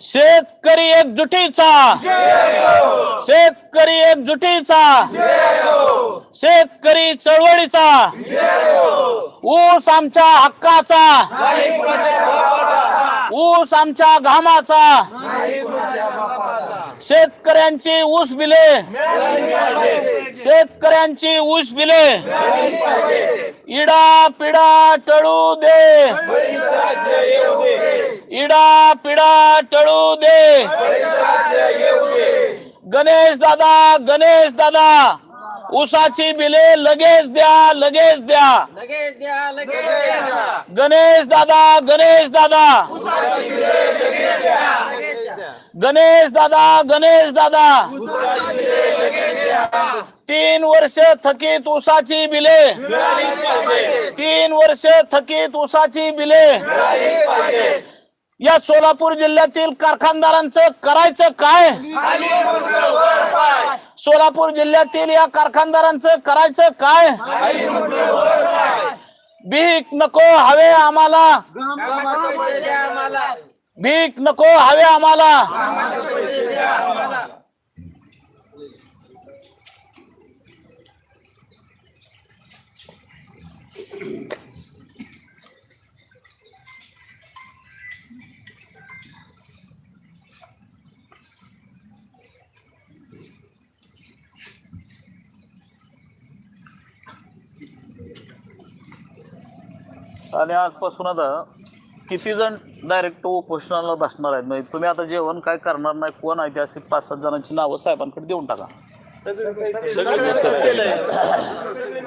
शेतकरी एकजुटीचा. शेतकरी एकजुटीचा. शेतकरी चळवळीचा. ऊस आमच्या हक्काचा. ऊस आमच्या घामाचा. शेतकऱ्यांची ऊस बिले. शेतकऱ्यांची ऊस बिले. इडा पिडा टळू दे. इडा पिडा टळू दे. गणेश दादा गणेश दादा. ऊसाची बिले लगेच द्या लगेच द्या. लगेच द्या लगेच द्या. गणेश दादा गणेश दादा. गणेश दादा गणेश दादा. तीन वर्ष थकीत ऊसाची बिले. तीन वर्ष थकीत ऊसाची बिले. या सोलापूर जिल्ह्यातील कारखानदारांचं करायचं काय? सोलापूर जिल्ह्यातील या कारखानदारांचं करायचं काय? भीक नको हवे आम्हाला. भीक नको हवे आम्हाला. आणि आजपासून आता किती जण डायरेक्ट उपोषणाला बसणार आहेत? म्हणजे तुम्ही आता जेवण काय करणार नाही कोण आहे ते असे पाच सात जणांची नावं साहेबांकडे देऊन टाका.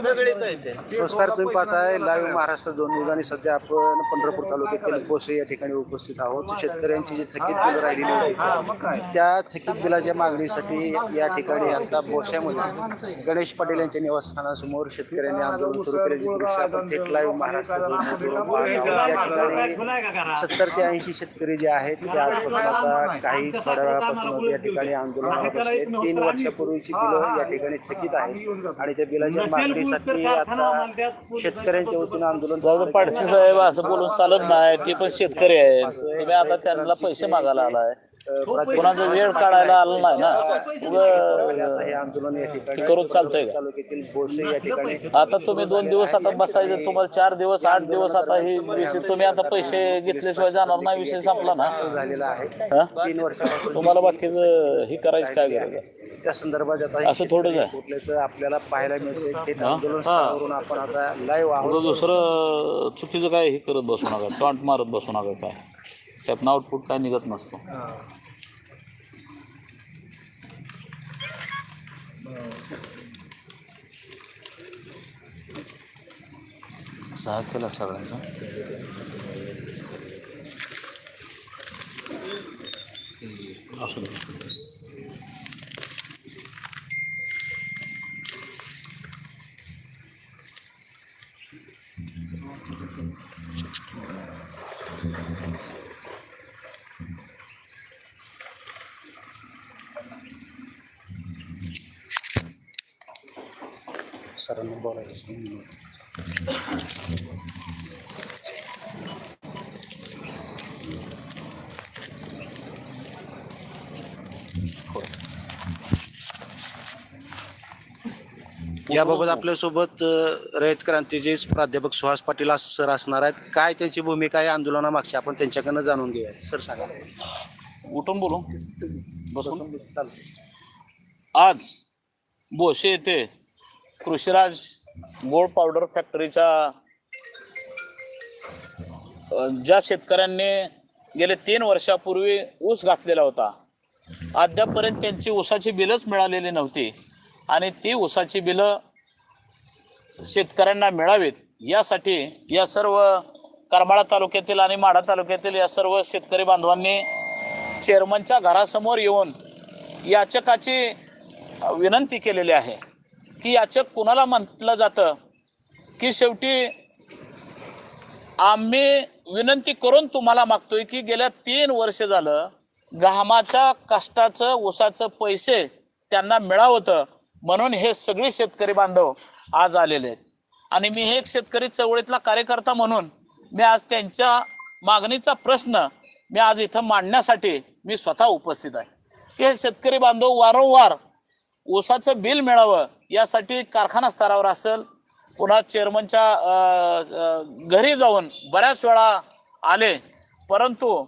नमस्कार तुम्ही पाहताय लाईव्ह महाराष्ट्र दोन न्यूज आणि सध्या आपण पंढरपूर तालुक्यातील पोसे या ठिकाणी उपस्थित आहोत. शेतकऱ्यांची जी थकीत बिलं राहिलेली होती त्या थकीत बिलाच्या मागणीसाठी या ठिकाणी आता बोशामध्ये गणेश पाटील यांच्या निवासस्थानासमोर शेतकऱ्यांनी आंदोलन सुरू केल्याचे दृश्य आपण थेट लाईव्ह महाराष्ट्र दोन. या ठिकाणी सत्तर ते ऐंशी शेतकरी जे आहेत ते आजपासून आता काही थोड्या वेळापासून या ठिकाणी आंदोलनाला बसले. तीन वर्षापूर्वीची बिलं या ठिकाणी थकीत आहेत आणि त्या बिलाच्या आता शेतकऱ्यांच्या वतीनं आंदोलन जाऊ दे, पाडसे साहेब असं बोलून चालत नाही ते पण शेतकरी आहेत. तुम्ही आता त्यांना पैसे मागायला आलाय. कोणाचा वेळ काढायला आला नाही ना. उगा हे आंदोलन या ठिकाणी हे करून चालतंय का? तालुक्यातील बोसे या ठिकाणी आता तुम्ही दोन दिवस आता बसायचं तुम्हाला चार दिवस आठ दिवस आता हे विषय तुम्ही आता पैसे घेतल्याशिवाय जाणार नाही विषय संपला ना. झालेला आहे. हा? तीन वर्षापासून तुम्हाला बाकीचं हे करायची काय गरज आहे? त्या संदर्भात आता असं थोडंच आहे. कुठल्याचं आपल्याला पाहायला मिळते ते हा? आंदोलन स्थळावरून आपण आता लाईव्ह आहोत. दुसरं चुकीचं काय हे करत बसू नका? टॉन्ट मारत बसू नका काय? त्यातनं आउटपुट काय निघत नसतो. सहा केला सगळ्यांचा. असू दे. सरांना बोलायचं सांगितलं. याबाबत आपल्यासोबत रयत क्रांतीचे प्राध्यापक सुहास पाटील अस- सर असणार आहेत. काय त्यांची भूमिका आहे आंदोलनामागची आपण त्यांच्याकडनं जाणून घेऊया सर सांगा. उठून बोलू. बसून. आज बोशे येथे कृषीराज गोड पावडर फॅक्टरीच्या ज्या शेतकऱ्यांनी गेले तीन वर्षापूर्वी ऊस घातलेला होता अद्यापपर्यंत त्यांची ऊसाची बिलच मिळालेली नव्हती. आणि ती ऊसाची बिलं शेतकऱ्यांना मिळावीत यासाठी या सर्व करमाळा तालुक्यातील आणि माढा तालुक्यातील या सर्व शेतकरी बांधवांनी चेअरमनच्या घरासमोर येऊन याचकाची विनंती केलेली आहे. की याचं कुणाला म्हटलं जातं? की शेवटी आम्ही विनंती करून तुम्हाला मागतोय की गेल्या तीन वर्ष झालं घामाच्या कष्टाचं ऊसाचं पैसे त्यांना मिळावतं. म्हणून हे सगळे शेतकरी बांधव आज आलेले आहेत. आणि मी हे एक शेतकरी चळवळीतला कार्यकर्ता म्हणून मी आज त्यांच्या मागणीचा प्रश्न मी आज इथं मांडण्यासाठी मी स्वतः उपस्थित आहे. हे शेतकरी बांधव वारंवार ऊसाचं बिल मिळावं यासाठी कारखाना स्तरावर असेल पुन्हा चेअरमनच्या घरी जाऊन बऱ्याच वेळा आले परंतु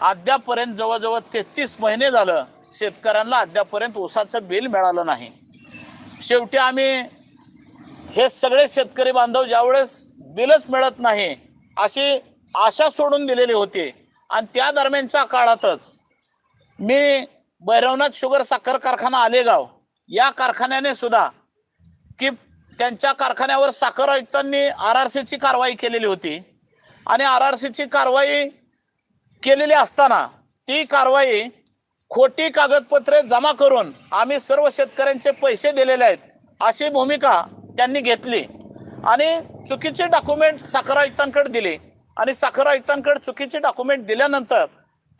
अद्यापर्यंत जवळजवळ तेहतीस महिने झालं शेतकऱ्यांना अद्यापर्यंत ऊसाचं बिल मिळालं नाही. शेवटी आम्ही हे सगळे शेतकरी बांधव ज्यावेळेस बिलच मिळत नाही अशी आशा सोडून दिलेली होती. आणि त्या दरम्यानच्या काळातच मी भैरवनाथ शुगर साखर कारखाना आलेगाव या कारखान्याने सुद्धा की त्यांच्या कारखान्यावर साखर आयुक्तांनी आर आर सीची कारवाई केलेली होती. आणि आर आर सीची कारवाई केलेली असताना ती कारवाई खोटी कागदपत्रे जमा करून आम्ही सर्व शेतकऱ्यांचे पैसे दिलेले आहेत अशी भूमिका त्यांनी घेतली. आणि चुकीचे डॉक्युमेंट साखर आयुक्तांकडे दिले. आणि साखर आयुक्तांकडे चुकीचे डॉक्युमेंट दिल्यानंतर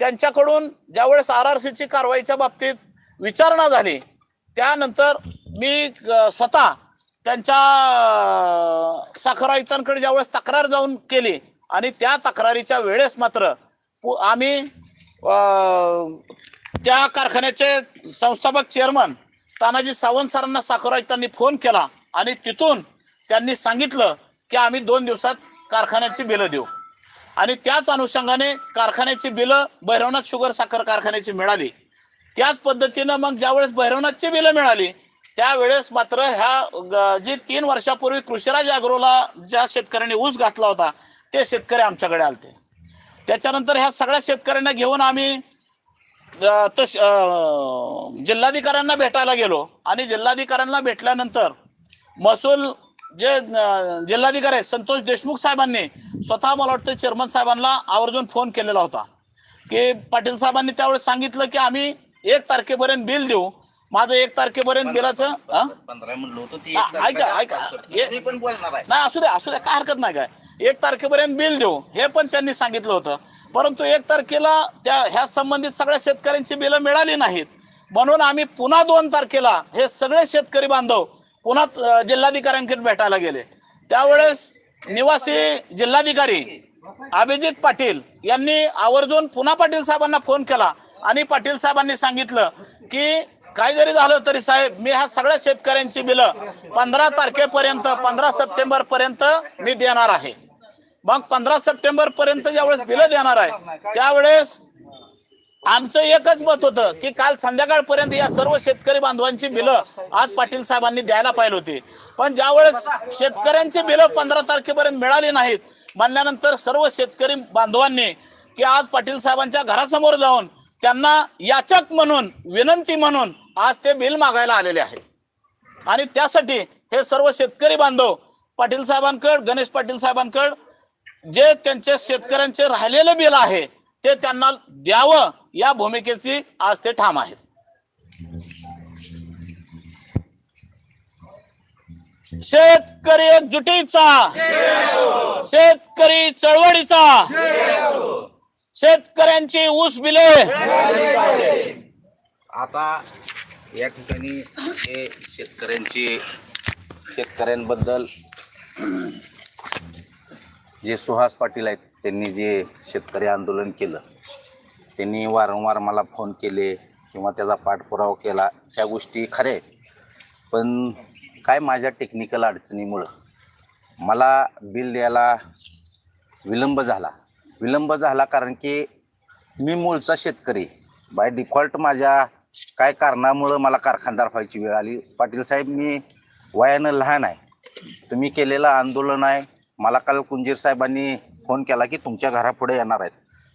त्यांच्याकडून ज्यावेळेस आर आर सीची कारवाईच्या बाबतीत विचारणा झाली त्यानंतर मी स्वतः त्यांच्या साखर आयुक्तांकडे ज्यावेळेस तक्रार जाऊन केली आणि त्या तक्रारीच्या वेळेस मात्र पु- आम्ही त्या कारखान्याचे संस्थापक चेअरमन तानाजी सावंत सरांना साखर आयुक्तांनी फोन केला आणि तिथून त्यांनी सांगितलं की आम्ही दोन दिवसात कारखान्याची बिलं देऊ. आणि त्याच अनुषंगाने कारखान्याची बिलं भैरवनाथ शुगर साखर कारखान्याची मिळाली. त्याच पद्धतीनं मग ज्यावेळेस भैरवनाथची बिलं मिळाली त्यावेळेस मात्र ह्या ग- जी तीन वर्षापूर्वी कृषीराज अग्रोला ज्या शेतकऱ्यांनी ऊस घातला होता ते शेतकरी आमच्याकडे आलते. त्याच्यानंतर ह्या सगळ्या शेतकऱ्यांना घेऊन आम्ही तश तस जिल्हाधिकाऱ्यांना भेटायला गेलो. आणि जिल्हाधिकाऱ्यांना भेटल्यानंतर महसूल जे जिल्हाधिकारी आहेत, संतोष देशमुख साहेबांनी स्वतः मला वाटतं चेअरमन साहेबांना आवर्जून फोन केलेला होता. की पाटील साहेबांनी त्यावेळेस सांगितलं की आम्ही एक तारखेपर्यंत बिल देऊ. माझं एक तारखेपर्यंत बिलाचं? पंधरा म्हणलं होतं ते एक तारखेला ऐका, ऐका. पास करतो. मी पण बोलणार आहे नाही असू द्या असू द्या काय हरकत नाही काय एक तारखेपर्यंत बिल देऊ हे पण त्यांनी सांगितलं होतं परंतु एक तारखेला त्या ह्या संबंधित सगळ्या शेतकऱ्यांची बिलं मिळाली नाहीत म्हणून आम्ही पुन्हा दोन तारखेला हे सगळे शेतकरी बांधव पुन्हा अ, जिल्हाधिकाऱ्यांकडे भेटायला गेले त्यावेळेस निवासी जिल्हाधिकारी अभिजित पाटील यांनी आवर्जून पुन्हा पाटील साहेबांना फोन केला आणि पाटील साहेबांनी सांगितलं की काय जरी झालं तरी साहेब मी ह्या सगळ्या शेतकऱ्यांची बिलं पंधरा तारखेपर्यंत पंधरा सप्टेंबर पर्यंत मी देणार आहे. मग पंधरा सप्टेंबर पर्यंत ज्यावेळेस बिलं देणार आहे त्यावेळेस आमचं एकच मत होतं की काल संध्याकाळपर्यंत या सर्व शेतकरी बांधवांची बिलं आज पाटील साहेबांनी द्यायला पाहिजे होती. पण ज्यावेळेस शेतकऱ्यांची बिलं पंधरा तारखेपर्यंत मिळाली नाहीत म्हणल्यानंतर सर्व शेतकरी बांधवांनी की आज पाटील साहेबांच्या घरासमोर जाऊन त्यांना याचक म्हणून विनंती म्हणून आज ते बिल मागायला आलेले आहेत. आणि त्यासाठी हे सर्व शेतकरी बांधव पाटील साहेबांकड गणेश पाटील साहेबांकड जे त्यांचे शेतकऱ्यांचे राहिलेले बिल आहे ते त्यांना द्यावं या भूमिकेची आज ते ठाम आहेत. शेतकरी एकजुटीचा शेतकरी चळवळीचा शेतकऱ्यांची ऊस बिले आता या ठिकाणी हे शेतकऱ्यांचे शेतकऱ्यांबद्दल जे सुहास पाटील आहेत त्यांनी जे शेतकरी आंदोलन केलं त्यांनी वारंवार मला फोन केले किंवा त्याचा पाठपुरावा केला ह्या गोष्टी खऱ्या आहेत. पण काय माझ्या टेक्निकल अडचणीमुळं मला बिल द्यायला विलंब झाला. विलंब झाला कारण की मी मूळचा शेतकरी. बाय डिफॉल्ट माझ्या काय कारणामुळं मला कारखानदार व्हायची वेळ आली? पाटील साहेब मी वयानं लहान आहे. तुम्ही केलेलं आंदोलन आहे. मला काल कुंजीर साहेबांनी फोन केला की तुमच्या घरापुढे येणार आहेत.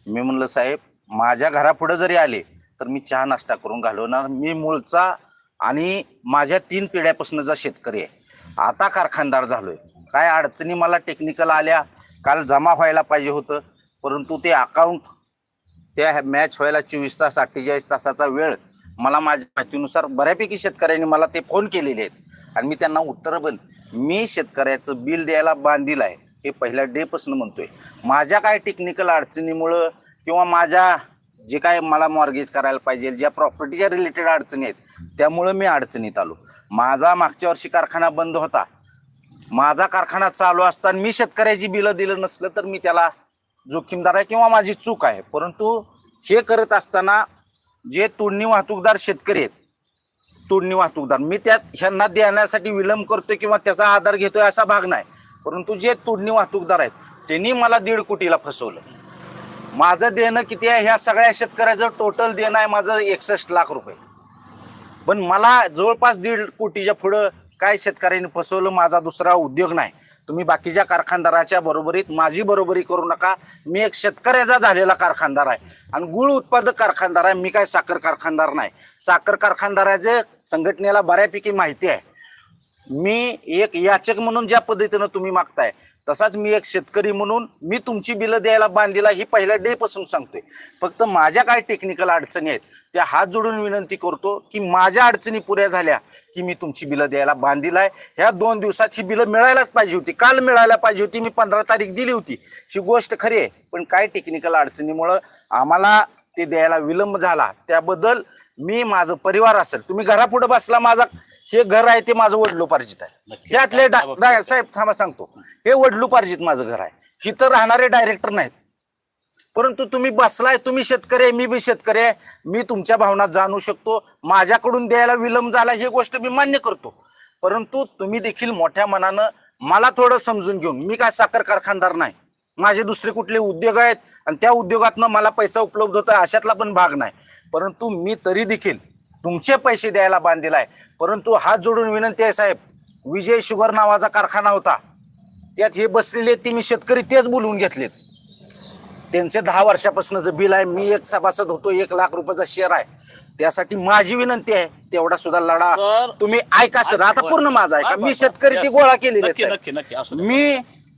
मी म्हणलं साहेब माझ्या घरापुढे जरी आले तर मी चहा नाश्ता करून घालवणार. मी मूळचा आणि माझ्या तीन पिढ्यापासूनचा शेतकरी आहे. आता कारखानदार झालोय. काय अडचणी मला टेक्निकल आल्या? काल जमा व्हायला पाहिजे होतं. परंतु ते अकाउंट त्या मॅच व्हायला चोवीस तास अठ्ठेचाळीस तासाचा वेळ मला माझ्या माहितीनुसार बऱ्यापैकी शेतकऱ्यांनी मला ते फोन केलेले आहेत. आणि मी त्यांना उत्तरं पण मी शेतकऱ्याचं बिल द्यायला बांधील आहे हे पहिल्या डेपासून म्हणतोय. माझ्या काय टेक्निकल अडचणीमुळं किंवा माझ्या जे काय मला मॉर्गेज करायला पाहिजे ज्या प्रॉपर्टीच्या रिलेटेड अडचणी आहेत त्यामुळं मी अडचणीत आलो. माझा मागच्या वर्षी कारखाना बंद होता. माझा कारखाना चालू असताना मी शेतकऱ्याची बिलं दिलं नसलं तर मी त्याला जोखीमदार आहे किंवा माझी चूक आहे. परंतु हे करत असताना जे तोडणी वाहतूकदार शेतकरी आहेत तोडणी वाहतूकदार मी त्यात ह्यांना देण्यासाठी विलंब करतोय किंवा त्याचा आधार घेतोय असा भाग नाही. परंतु जे तोडणी वाहतूकदार आहेत त्यांनी मला दीड कोटीला फसवलं. माझं देणं किती आहे ह्या सगळ्या शेतकऱ्याचं टोटल देणं आहे माझं एकसष्ट लाख रुपये. पण मला जवळपास दीड कोटीच्या पुढं काय शेतकऱ्यांनी फसवलं माझा दुसरा उद्योग नाही. तुम्ही बाकीच्या कारखानदाराच्या बरोबरीत माझी बरोबरी करू नका. मी एक शेतकऱ्याचा झालेला कारखानदार आहे. आणि गुळ उत्पादक कारखानदार आहे. मी काय साखर कारखानदार नाही. साखर कारखानदाराचे संघटनेला बऱ्यापैकी माहिती आहे. मी एक याचक म्हणून ज्या पद्धतीनं तुम्ही मागताय तसाच मी एक शेतकरी म्हणून मी तुमची बिलं द्यायला बांधीला ही पहिल्या डेपासून सांगतोय. फक्त माझ्या काय टेक्निकल अडचणी आहेत त्या हात जोडून विनंती करतो की माझ्या अडचणी पुऱ्या झाल्या. की मी तुमची बिलं द्यायला बांधील आहे. ह्या दोन दिवसात ही बिलं मिळायलाच पाहिजे होती. काल मिळायला पाहिजे होती मी पंधरा तारीख दिली होती. ही गोष्ट खरी आहे. पण काय टेक्निकल अडचणीमुळं आम्हाला ते द्यायला विलंब झाला. त्याबद्दल मी माझं परिवार असेल तुम्ही घरापुढे बसला माझा. हे घर आहे ते माझं वडलोपार्जित आहे. त्यातले साहेब थांबा सांगतो. हे वडलोपार्जित माझं घर आहे. इथं राहणारे डायरेक्टर नाहीत. परंतु तुम्ही बसलाय तुम्ही शेतकरी आहे मी बी शेतकरी आहे. मी तुमच्या भावना जाणू शकतो माझ्याकडून द्यायला विलंब झाला ही गोष्ट मी मान्य करतो. परंतु तुम्ही देखील मोठ्या मनानं मला थोडं समजून घेऊन मी काय साखर कारखानदार नाही. माझे दुसरे कुठले उद्योग आहेत आणि त्या उद्योगातनं मला पैसा उपलब्ध होतो अशातला पण भाग नाही. परंतु मी तरी देखील तुमचे पैसे द्यायला बांधलेला आहे. परंतु हात जोडून विनंती आहे साहेब विजय शुगर नावाचा कारखाना होता. त्यात हे बसलेले ते मी शेतकरी तेच बोलवून घेतलेत. त्यांचे दहा वर्षापासूनच बिल आहे मी एक सभासद होतो एक लाख रुपयाचा शेअर आहे त्यासाठी माझी विनंती आहे तेवढा सुद्धा लढा सर, तुम्ही ऐका सर आता. पूर्ण माझा ऐका मी. शेतकरी ती. गोळा केलेली नक्की आहेत, नक्की नक्की असू साहेब. दे. मी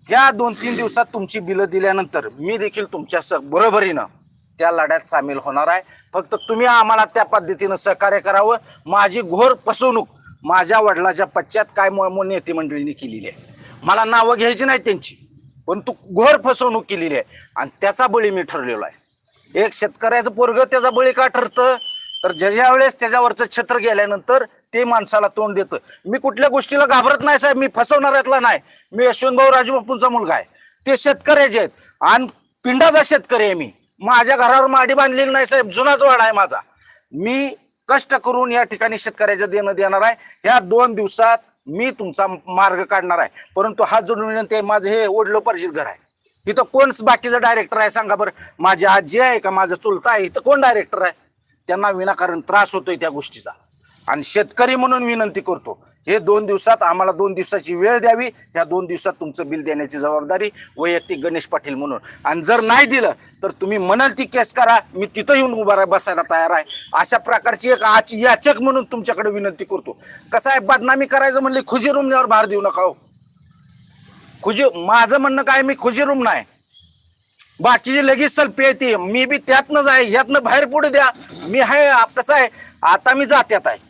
ह्या दोन तीन दिवसात तुमची बिलं दिल्यानंतर मी देखील तुमच्या स- बरोबरीनं त्या लढ्यात सामील होणार आहे फक्त तुम्ही आम्हाला त्या पद्धतीनं सहकार्य करावं माझी घोर फसवणूक माझ्या वडिलाच्या पश्चात काय मो- मो- नेते मंडळींनी केलेली आहे मला नावं घ्यायची नाही त्यांची पण तू घोर फसवणूक केलेली आहे. आणि त्याचा बळी मी ठरलेलो आहे. एक शेतकऱ्याचं पोरग त्याचा बळी का ठरतं? तर ज्या वेळेस त्याच्यावरचं छत्र गेल्यानंतर ते माणसाला तोंड देतं. मी कुठल्या गोष्टीला घाबरत नाही साहेब. मी फसवणाऱ्यातला नाही. मी यशवंतभाऊ राजूबापूंचा मुलगा आहे. ते शेतकऱ्याचे आहेत. आणि पिंडाचा शेतकरी आहे मी. माझ्या घरावर माडी बांधलेली नाही साहेब. जुनाच वाडा आहे माझा. मी कष्ट करून या ठिकाणी शेतकऱ्याचं देणं देणार आहे. ह्या दोन दिवसात मी तुमचा मार्ग काढणार आहे. परंतु हात जोडून विनंती आहे माझं हे ओढलं परिचित घर आहे. इथं कोण बाकीचं डायरेक्टर आहे सांगा बरं. माझी आजी आहे का माझं चुलता आहे? इथं कोण डायरेक्टर आहे? त्यांना विनाकारण त्रास होतोय त्या गोष्टीचा. आणि शेतकरी म्हणून विनंती करतो हे दोन दिवसात आम्हाला दोन दिवसाची वेळ द्यावी. ह्या दोन दिवसात तुमचं बिल देण्याची जबाबदारी वैयक्तिक गणेश पाटील म्हणून. आणि जर नाही दिलं तर तुम्ही म्हणाल ती केस करा. मी तिथं येऊन उभा राह बसायला तयार आहे. अशा प्रकारची एक आज याचक म्हणून तुमच्याकडे विनंती करतो. कसं आहे बदनामी करायचं म्हणले खुजी रुमण्यावर भार देऊ नका हो. खुजी माझं म्हणणं काय मी खुजी रूम नाही. बाकीची लगेच सल्पी येते मी बी त्यातनंच आहे. ह्यातनं बाहेर पुढे द्या. मी आहे कसं आहे आता मी जात्यात आहे.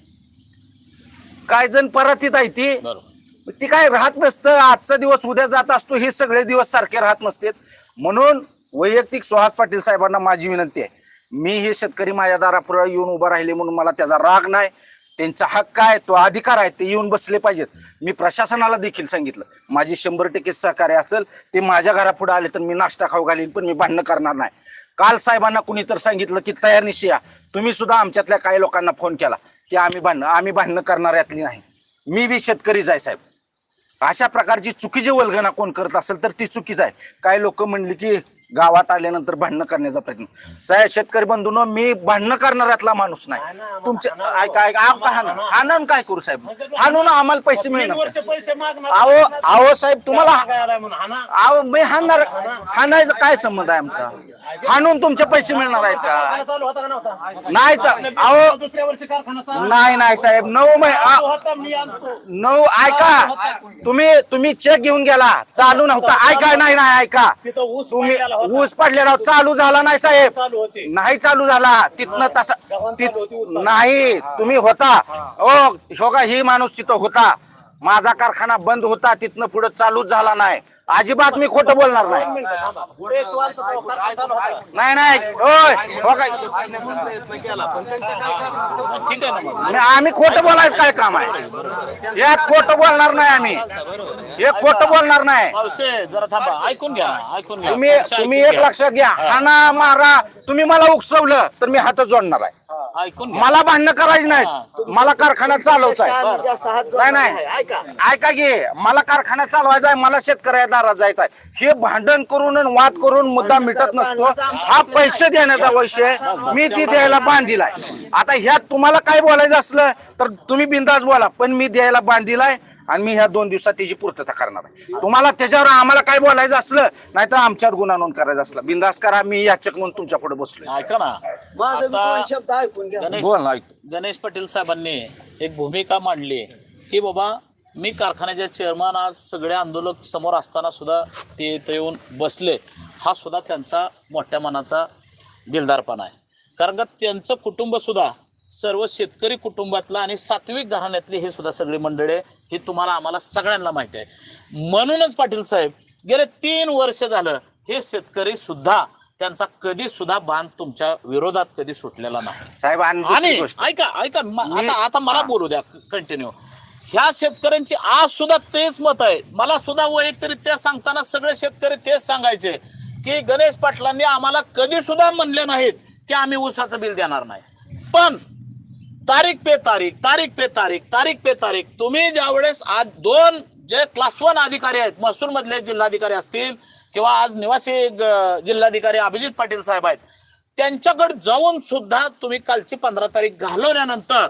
काय जण परतीत आहे ती. ती काय राहत नसतं आजचा दिवस उद्या जात असतो हे सगळे दिवस सारखे राहत नसतात. म्हणून वैयक्तिक सुहास पाटील साहेबांना माझी विनंती आहे. मी हे शेतकरी माझ्या दारापुढे येऊन उभा राहिले म्हणून मला त्याचा राग नाही. त्यांचा हक्क आहे तो अधिकार आहे ते येऊन बसले पाहिजेत. मी प्रशासनाला देखील सांगितलं माझी शंभर टक्के सहकार्य असेल ते माझ्या घरापुढे आले तर मी नाश्ता खाऊ घालीन पण मी भांडणं करणार नाही. काल साहेबांना कुणी तर सांगितलं की तयार निश्चया तुम्ही सुद्धा आमच्यातल्या काही लोकांना फोन केला. की आम्ही भांडणं आम्ही भांडणं करणाऱ्यातली नाही. मी बी शेतकरीच आहे साहेब. अशा प्रकारची चुकीची वल्गना कोण करत असेल तर ती चुकीच आहे. काही लोक म्हणली की गावात आल्यानंतर भांडणं करण्याचा प्रयत्न. साहेब शेतकरी बंधून मी भांडणं करणाऱ्यातला माणूस नाही. तुमच्या ऐका ऐका आम का हाणा हाणून काय करू साहेब? हाणून आम्हाला पैसे मिळणार. पैसे मागणार. अहो अहो साहेब तुम्हाला अहो मी हाणणार हाणायचं काय संबंध आहे आमचा? हाणून तुमचे पैसे मिळणार आहेत का? चालू होता का नव्हता? नाही चा- अहो दुसऱ्या वर्षी कारखाना चालू नाही नाही साहेब नऊ मै आ- होता मी आणतो नऊ ऐका. तुम्ही तुम्ही चेक घेऊन गेला. चालू नव्हता. ऐका नाही नाही ऐका. तिथं ऊस तुम्ही. ऊस पडलेला चालू झाला नाही साहेब. चालू होते. नाही चालू झाला. तिथनं तसा तिथ-. नाही तुम्ही होता. ओ हो का ही माणूस तिथं होता. माझा कारखाना बंद होता तिथनं पुढे चालूच झाला नाही. अजिबात मी खोटं बोलणार नाही. नाही नाही ओय हो काय ठीक आहे ना मग आणि आम्ही खोटं बोलायचं काय काम आहे? यात खोटं बोलणार नाही आम्ही. हे खोटं बोलणार नाही. पावसे जरा थांबा. ऐकून घ्या ना, ऐकून घ्या. तुम्ही तुम्ही एक घ्या. लक्षात घ्या हाना मारा. तुम्ही मला उकसवलं तर मी हात जोडणार आहे. ऐकून घ्या. मला भांडणं करायची नाहीत. मला कारखाना चालवायचा आहे. नाही नाही. ऐका. की मला कारखाना चालवायचा आहे मला शेतकऱ्या दारात जायचा आहे. हे भांडण करून आणि वाद करून मुद्दा मिटत नसतो. हा पैसे देण्याचा विषय मी ती द्यायला बांधिलाय आता ह्यात तुम्हाला काय बोलायचं असलं तर तुम्ही बिंदास बोला. पण मी द्यायला बांधिलाय आणि मी ह्या दोन दिवसात त्याची पूर्तता करणार आहे. तुम्हाला त्याच्यावर आम्हाला काय बोलायचं असलं नाहीतर आमच्यावर गुन्हा नोंद करायचा असला. बिंदास करा मी याचक म्हणून तुमच्यापुढे बसलोय. ऐका ना. आता ऐकून घ्या. गणेश बोल ना, ऐक. गणेश पाटील साहेबांनी एक भूमिका मांडली की बाबा मी कारखान्याचे चेअरमन आज सगळे आंदोलक समोर असताना सुद्धा ते इथं येऊन बसले. हा सुद्धा त्यांचा मोठ्या मनाचा दिलदारपणा आहे. कारण का त्यांचं कुटुंब सुद्धा सर्व शेतकरी कुटुंबातलं आणि सात्विक घराण्यातली हे सुद्धा सगळी मंडळी आहे. हे तुम्हाला आम्हाला सगळ्यांना माहिती आहे. म्हणूनच पाटील साहेब गेले तीन वर्ष झालं हे शेतकरी सुद्धा त्यांचा कधी सुद्धा बांध तुमच्या विरोधात कधी सुटलेला नाही. साहेब आणि ऐका ऐका आता आता मला बोलू द्या कंटिन्यू ह्या शेतकऱ्यांची आज सुद्धा तेच मत आहे. मला सुद्धा वैयक्तिकरित्या सांगताना सगळे शेतकरी तेच सांगायचे की गणेश पाटलांनी आम्हाला कधी सुद्धा म्हणले नाहीत की आम्ही ऊसाचं बिल देणार नाही. पण तारीख पे तारीख तारीख पे तारीख तारीख पे तारीख. तुम्ही ज्यावेळेस आज दोन जे क्लास वन अधिकारी आहेत महसूल मधले जिल्हाधिकारी असतील किंवा आज निवासी जिल्हाधिकारी अभिजित पाटील साहेब आहेत त्यांच्याकडे जाऊन सुद्धा तुम्ही कालची पंधरा तारीख घालवल्यानंतर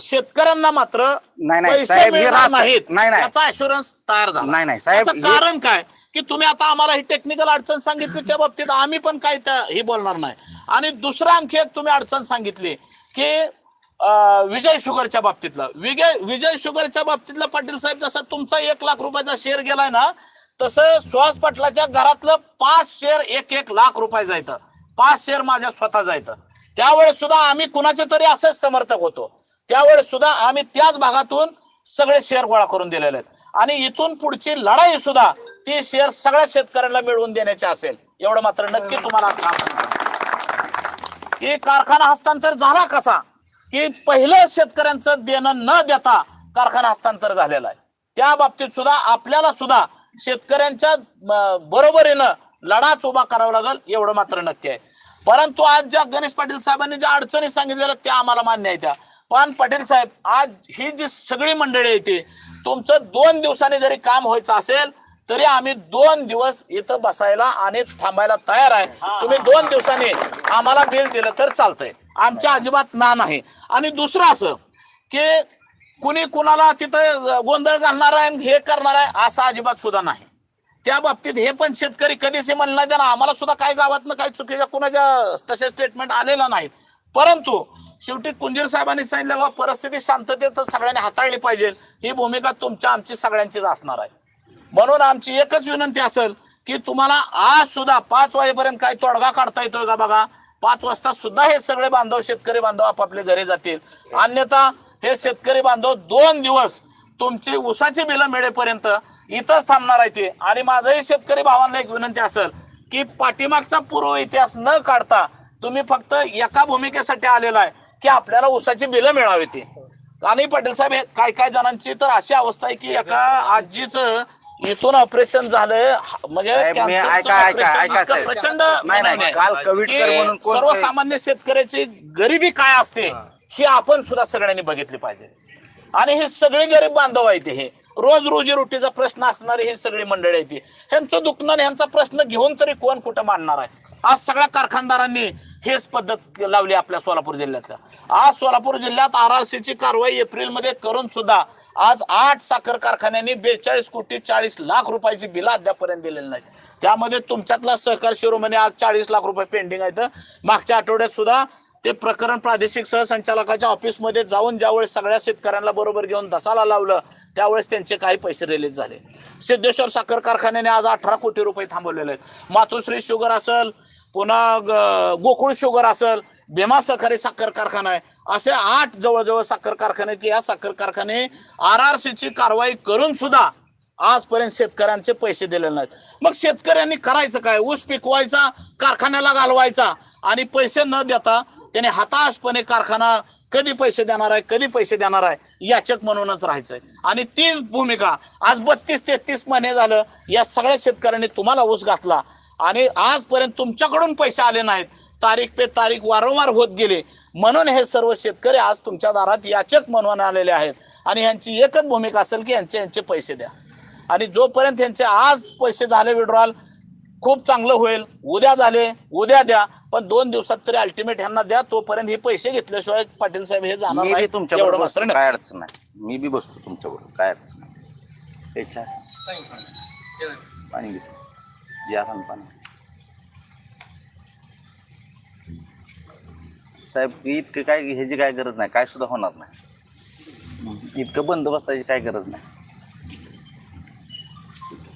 शेतकऱ्यांना मात्र पैसे मिळणार नाहीत. नाही, नाही. याचा अशुरन्स तयार झाला. नाही, नाही, साहेब, कारण काय? की तुम्ही आता आम्हाला ही टेक्निकल अडचण सांगितली त्या बाबतीत आम्ही पण काय त्या हे बोलणार नाही. आणि दुसरं आणखी एक तुम्ही अडचण सांगितली की विजय शुगरच्या बाबतीतलं. विजय विजय शुगरच्या बाबतीतलं पाटील साहेब जसा तुमचा एक लाख रुपयाचा शेअर गेलाय ना तसं सुहास पाटलाच्या घरातलं पाच शेअर एक एक लाख रुपये जायचं. पाच शेअर माझ्या स्वतः जायचं. त्यावेळेस सुद्धा आम्ही कुणाचे तरी असेच समर्थक होतो. त्यावेळेस सुद्धा आम्ही त्याच भागातून सगळे शेअर गोळा करून दिलेले आहेत. आणि इथून पुढची लढाई सुद्धा ती शेअर सगळ्या शेतकऱ्यांना मिळवून देण्याची असेल एवढं मात्र नक्की तुम्हाला की कारखाना हस्तांतर झाला कसा? की पहिलं शेतकऱ्यांचं देणं न देता कारखाना हस्तांतर झालेला आहे. त्या बाबतीत सुद्धा आपल्याला सुद्धा शेतकऱ्यांच्या बरोबरीनं लढाच उभा करावा लागेल एवढं मात्र नक्की आहे. परंतु आज ज्या गणेश पाटील साहेबांनी ज्या अडचणी सांगितलेल्या त्या आम्हाला मान्य आहे त्या. पण पाटील साहेब आज ही जी सगळी मंडळी येते तुमचं दोन दिवसांनी जरी काम व्हायचं असेल तरी आम्ही दोन दिवस इथं बसायला आणि थांबायला तयार आहे. तुम्ही दोन दिवसांनी आम्हाला बिल दिलं तर चालतंय. आमच्या अजिबात ना नाही. आणि दुसरं असं की कुणी कुणाला तिथं गोंधळ घालणार आहे आणि हे करणार आहे असं अजिबात सुद्धा नाही. त्या बाबतीत हे पण शेतकरी कधीच हे म्हणलं नाही आम्हाला सुद्धा काही गावातनं काही चुकीच्या कुणाच्या तसे स्टेटमेंट आलेलं नाहीत परंतु शेवटी कुंजीर साहेबांनी सांगितलं बा परिस्थिती शांततेत सगळ्यांनी हाताळली पाहिजे. ही भूमिका तुमच्या आमची सगळ्यांचीच असणार आहे. म्हणून आमची एकच विनंती असेल की तुम्हाला आज सुद्धा पाच वाजेपर्यंत काय तोडगा काढता येतोय का बघा? पाच वाजता सुद्धा हे सगळे बांधव शेतकरी बांधव आपापले घरी जातील. अन्यथा हे शेतकरी बांधव दोन दिवस तुमची उसाची बिलं मिळेपर्यंत इथंच थांबणार आहे ते. आणि माझंही शेतकरी भावांना एक विनंती असेल की पाठीमागचा पूर्व इतिहास न काढता तुम्ही फक्त एका भूमिकेसाठी आलेला आहे की आपल्याला उसाची बिलं मिळावी ती. आणि पाटील साहेब हे काय काय जणांची तर अशी अवस्था आहे की एका आजीच इथून ऑपरेशन झालं म्हणजे साहेब, मी कॅन्सरचं ऐका, ऐका, operation ऐका, इतकं साहेब. प्रचंड नाही, नाही, आहे काल कविटकर की म्हणून कोण- सर्वसामान्य शेतकऱ्याची गरिबी काय असते ही. आपण सुद्धा सगळ्यांनी बघितली पाहिजे. आणि हे सगळे गरीब बांधव आहेत हे. रोज रोजी रोटीचा प्रश्न असणारी ही सगळी मंडळी आहे ती ह्यांचं दुखणं आणि ह्यांचा प्रश्न घेऊन तरी कोण कुठं मांडणार आहे? आज सगळ्या कारखानदारांनी हेच पद्धत लावली आपल्या सोलापूर जिल्ह्यातल्या. आज सोलापूर जिल्ह्यात आर आर ची कारवाई एप्रिलमध्ये करून सुद्धा आज आठ साखर कारखान्यांनी बेचाळीस कोटी चाळीस लाख रुपयाची बिलं अद्यापर्यंत दिलेली नाहीत. त्यामध्ये तुमच्यातला सहकार शिरोमणी आज चाळीस लाख रुपये पेंडिंग आहेत. मागच्या आठवड्यात सुद्धा ते प्रकरण प्रादेशिक सहसंचालकाच्या ऑफिसमध्ये जाऊन ज्यावेळेस सगळ्या शेतकऱ्यांना बरोबर घेऊन दसाला लावलं त्यावेळेस त्यांचे काही पैसे रिलीज झाले. सिद्धेश्वर साखर कारखान्याने आज अठरा कोटी रुपये थांबवलेले आहेत. मातोश्री शुगर असेल पुन्हा गोकुळ शुगर असेल भीमा सहकारी साखर कारखाना आहे असे आठ जवळजवळ साखर कारखाने की या साखर कारखाने आर आर ची कारवाई करून सुद्धा आजपर्यंत शेतकऱ्यांचे पैसे दिलेले नाहीत. मग शेतकऱ्यांनी करायचं काय? ऊस पिकवायचा कारखान्याला घालवायचा आणि पैसे न देता त्याने हताशपणे कारखाना कधी पैसे देणार आहे कधी पैसे देणार आहे याचक म्हणूनच राहायचंय आणि तीच भूमिका आज बत्तीस तेहतीस महिने झालं या सगळ्या शेतकऱ्यांनी तुम्हाला ऊस घातला. आणि आजपर्यंत तुमच्याकडून पैसे आले नाहीत. तारीख पे तारीख वारंवार होत गेले. म्हणून हे सर्व शेतकरी आज तुमच्या दारात याचक म्हणून आलेले आहेत. आणि यांची एकच भूमिका असेल की यांचे यांचे पैसे द्या. आणि जोपर्यंत यांचे आज पैसे झाले विड्रॉल खूप चांगलं होईल. उद्या झाले उद्या द्या. पण दोन दिवसात तरी अल्टिमेट ह्यांना द्या. तोपर्यंत हे पैसे घेतल्याशिवाय पाटील साहेब हे जाणार मी बी नाही तुमच्या एवढं बरोबर मात्र बसतो, नक्की. काय अडचण नाही. मी बी बसतो तुमच्या बरोबर काय अडचण नाही. इच्छा पाणी घे. या jarang panen साहेब इतकं काय ह्याची काय गरज नाही काय सुद्धा होणार नाही. इतकं बंदोबस्ताची काय गरज नाही.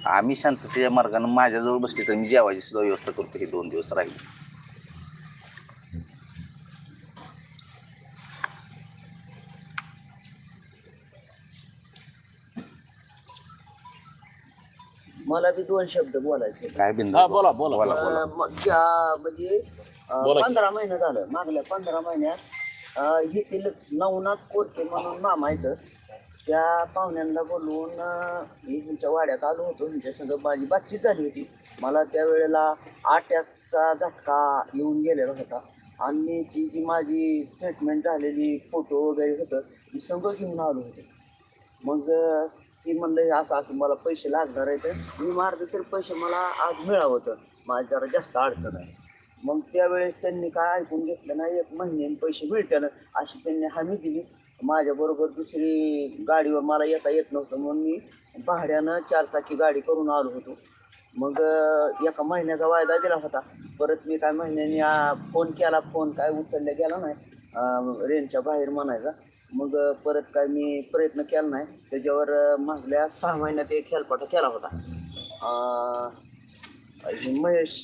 आम्ही शांततेच्या मार्गाने माझ्याजवळ बसले तर मी जेवायची सुद्धा व्यवस्था करतो हे दोन दिवस राहील. मला बी दोन शब्द बोलायचे. काय बिंदू? हा, बोला, बोला. बोला बोला. अं, मग ज्या- म्हणजे अं, बोला की. पंधरा महिने झालं. मागल्या पंधरा महिन्यात अं, येथीलच नवनाथ कोरके म्हणून मामा आहेत. त्या पाहुण्यांना बोलवून अं, मी तुमच्या वाड्यात आलो होतो. तुमच्या संग माझी बातचीत झाली होती. मला त्यावेळेला अटॅकचा झटका येऊन गेलेला होता. आणि ती जी माझी ट्रीटमेंट झालेली फोटो वगैरे होतं मी संग घेऊन आलो होतो. मग अं, ती म्हणलं असं असं मला पैसे लागणार आहेत. मी मारलं तर पैसे मला आज मिळावं होतं माझं जरा जास्त अडचण आहे. मग त्यावेळेस त्यांनी काय ऐकून घेतलं नाही एक महिन्याने पैसे मिळत्यानं अशी त्यांनी हमी दिली. माझ्याबरोबर दुसरी गाडीवर मला येता येत नव्हतं म्हणून मी भाड्यानं चारचाकी गाडी करून आलो होतो. मग एका महिन्याचा वायदा दिला होता. परत मी काय महिन्याने फोन केला फोन काय उचलला गेला नाही रेंजच्या बाहेर म्हणायचा मग परत काय मी प्रयत्न केला नाही. त्याच्यावर मागल्या सहा महिन्यात एक खेळपाटा केला होता. महेश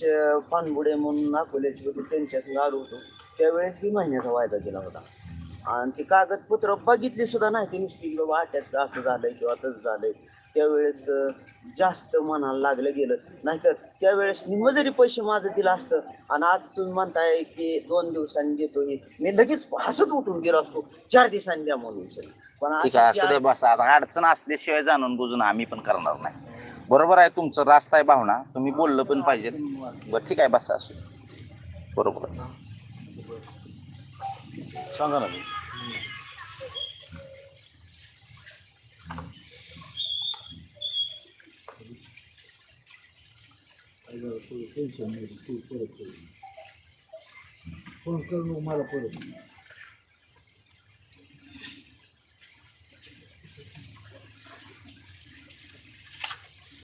पानबुडे म्हणून अकोल्याचे होते त्यांच्यात आलो होतो. त्यावेळेस मी महिन्याचा वायदा केला होता. आणि ती कागदपत्र बघितली सुद्धा नाही ती नुसती की बाबा अटॅकचं असं झालंय किंवा तसं झालंय. त्यावेळेस जास्त मनाला लागलं गेलं. नाहीतर त्यावेळेस निम्म जरी पैसे माझं दिलं असतं आणि आज तुम्ही म्हणताय की दोन दिवसांनी देतो हे मी लगेच हसत उठून गेलो असतो. चार दिवसांनी द्या म्हणून सर पण ठीक आहे अशी असू दे बस आता अडचण असल्याशिवाय जाणून बुजून आम्ही पण करणार नाही. बरोबर आहे तुमचं रास्त आहे भावना. तुम्ही बोललं पण पाहिजे बरं ठीक आहे बस असू. बरोबर. आहे सांगा ना फोन करून मला परत